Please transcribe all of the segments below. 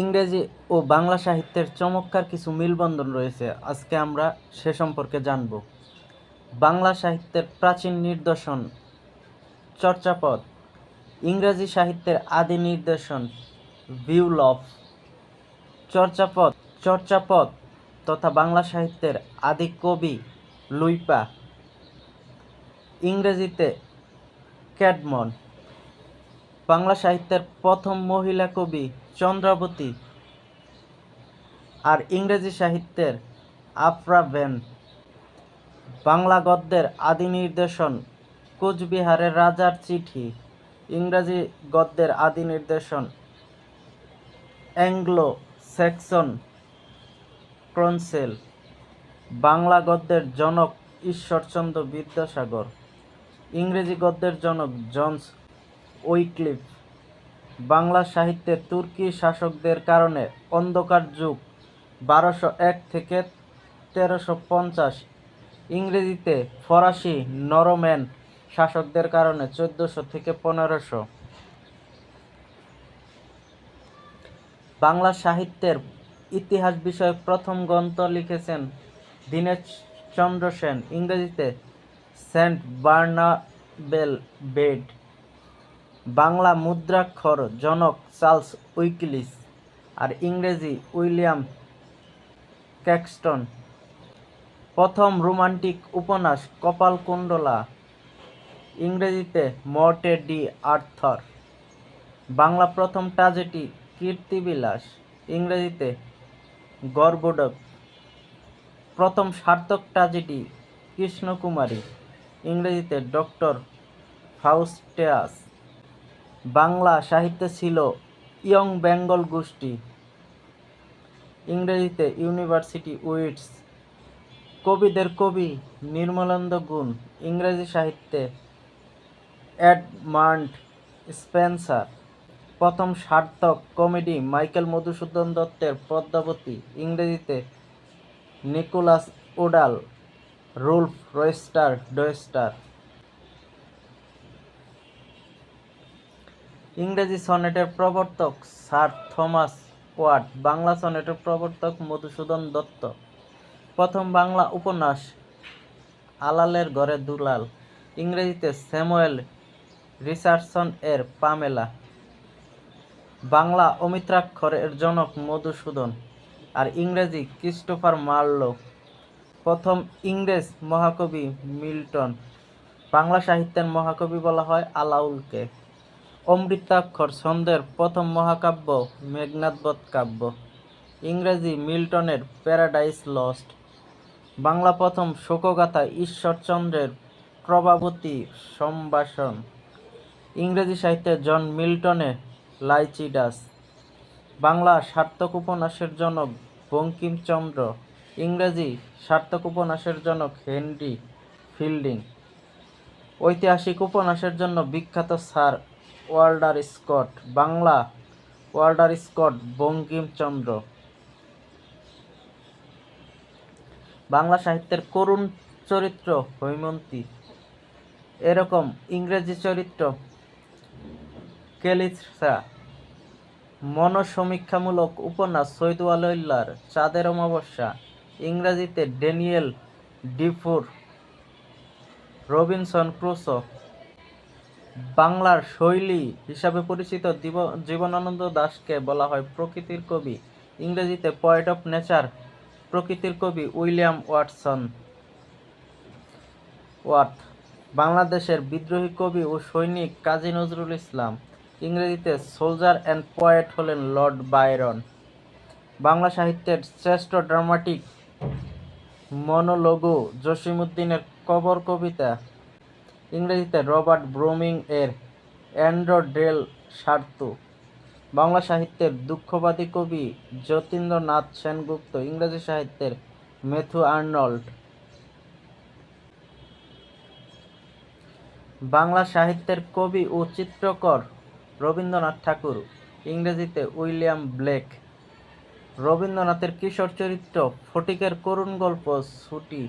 ইংরেজি ও বাংলা সাহিত্যের চমৎকার কিছু মিলবন্ধন রয়েছে, আজকে আমরা সে সম্পর্কে জানব। বাংলা সাহিত্যের প্রাচীন নিদর্শন চর্যাপদ ইংরেজি সাহিত্যের আদি নিদর্শন বিউলফ চর্যাপদ চর্যাপদ তথা বাংলা সাহিত্যের আদি কবি লুইপা, ইংরেজিতে ক্যাডমন। বাংলা সাহিত্যের প্রথম মহিলা কবি চন্দ্রাবতী আর ইংরেজি সাহিত্যের আফরা বেন। বাংলা গদ্যের আদি নির্দেশন কোচবিহারের রাজার চিঠি। ইংরেজি গদ্যের আদি নির্দেশন অ্যাংলো স্যাক্সন ক্রনসেল। বাংলা গদ্যের জনক ঈশ্বরচন্দ্র বিদ্যাসাগর। ইংরেজি গদ্যের জনক জনস উইক্লিফ। বাংলা সাহিত্যে তুর্কি শাসকদের কারণে অন্ধকার যুগ, বারোশো এক থেকে তেরোশো পঞ্চাশ। ইংরেজিতে ফরাসি নরম্যান শাসকদের কারণে চোদ্দোশো থেকে পনেরোশো। বাংলা সাহিত্যের ইতিহাস বিষয়ক প্রথম গ্রন্থ লিখেছেন দীনেশ চন্দ্র সেন। ইংরেজিতে সেন্ট বার্নাবেল বেড। বাংলা মুদ্রাক্ষর জনক চার্লস উইকলিস আর ইংরেজি উইলিয়াম ক্যাক্সটন। প্রথম রোমান্টিক উপন্যাস কপালকুণ্ডলা, ইংরেজিতে মর্টে ডি আর্থর। বাংলা প্রথম ট্রাজেডি কীর্তিবিলাস, ইংরেজিতে গর্বডক প্রথম সার্থক ট্রাজেডি কৃষ্ণকুমারী, ইংরেজিতে ডক্টর ফাউস্টেয়াস। বাংলা সাহিত্যে ছিল ইয়ং বেঙ্গল গোষ্ঠী। ইংরেজিতে ইউনিভার্সিটি উইটস। কবিদের কবি নির্মলানন্দ গুণ। ইংরেজি সাহিত্যে অ্যাডমান্ড স্পেন্সার। প্রথম সার্থক কমেডি মাইকেল মধুসূদন দত্তের পদ্মাবতী। ইংরেজিতে নিকোলাস ওডাল, রুলফ রয়েস্টার ডয়েস্টার। ইংরেজি সনেটের প্রবর্তক স্যার থমাস ওয়াট, বাংলা সনেটের প্রবর্তক মধুসূদন দত্ত। প্রথম বাংলা উপন্যাস আলালের ঘরে দুলাল, ইংরেজিতে স্যামুয়েল রিচার্ডসন এর পামেলা। বাংলা অমিত্রাক্ষরের জনক মধুসূদন আর ইংরেজি ক্রিস্টোফার মার্লো। প্রথম ইংরেজ মহাকবি মিল্টন, বাংলা সাহিত্যের মহাকবি বলা হয় আলাউলকে। অমৃতাক্ষর ছন্দের প্রথম মহাকাব্য মেঘনাদবধ কাব্য। ইংরেজি মিল্টনের প্যারাডাইস লস্ট বাংলা প্রথম শোকগাথা ঈশ্বরচন্দ্রের প্রভাবতী সম্ভাষণ। ইংরেজি সাহিত্যে জন মিল্টনের লাইচিডাস। বাংলা সার্থক উপন্যাসের জনক বঙ্কিমচন্দ্র। ইংরেজি সার্থক উপন্যাসের জনক হেনরি ফিল্ডিং। ঐতিহাসিক উপন্যাসের জন্য বিখ্যাত sir Walter Scott, Bangla Walter Scott, Bankimchandra. Bangla সাহিত্যের করুণ চরিত্র, হৈমন্তী। এরকম ইংরেজি চরিত্র, কেলিসা। মনসমীক্ষামূলক উপন্যাস সৈদু আলহিল্লার চাঁদের অমাবস্যা। ইংরেজিতে ড্যানিয়েল ডিফুর, রবিনসন ক্রুসো। বাংলার শৈলী হিসাবে পরিচিত জীব- জীবনানন্দ দাশকে বলা হয় প্রকৃতির কবি। ইংরেজিতে পয়েট অফ নেচার প্রকৃতির কবি উইলিয়াম ওয়াটসন ওয়ার্থ। বাংলাদেশের বিদ্রোহী কবি ও সৈনিক কাজী নজরুল ইসলাম। ইংরেজিতে সোলজার অ্যান্ড পয়েট হলেন লর্ড বায়রন বাংলা সাহিত্যের শ্রেষ্ঠ ড্রামাটিক মনোলঘু জসিমুদ্দিনের কবর কবিতা। ইংরেজিতে রবার্ট ব্রোমিং এর অ্যান্ড্রোডেল সার্তু বাংলা সাহিত্যের দুঃখবাদী কবি যতীন্দ্রনাথ সেনগুপ্ত, ইংরেজি সাহিত্যের মেথু আর্নল্ড। বাংলা সাহিত্যের কবি ও চিত্রকর রবীন্দ্রনাথ ঠাকুর, ইংরেজিতে উইলিয়াম ব্লেক। রবীন্দ্রনাথের কিশোর চরিত্র ফটিকের করুণ গল্প ছুটি,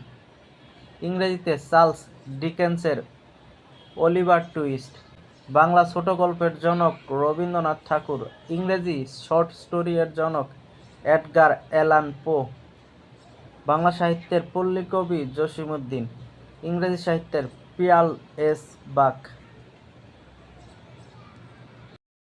ইংরেজিতে চার্লস ডিকেন্সের অলিভার টুইস্ট। বাংলা ছোট গল্পের জনক রবীন্দ্রনাথ ঠাকুর, ইংরেজি শর্ট স্টোরি এর জনক এডগার অ্যালান পো, বাংলা সাহিত্যের পল্লী কবি জসিমুদ্দিন ইংরেজি সাহিত্যের পিয়াল এস বাক।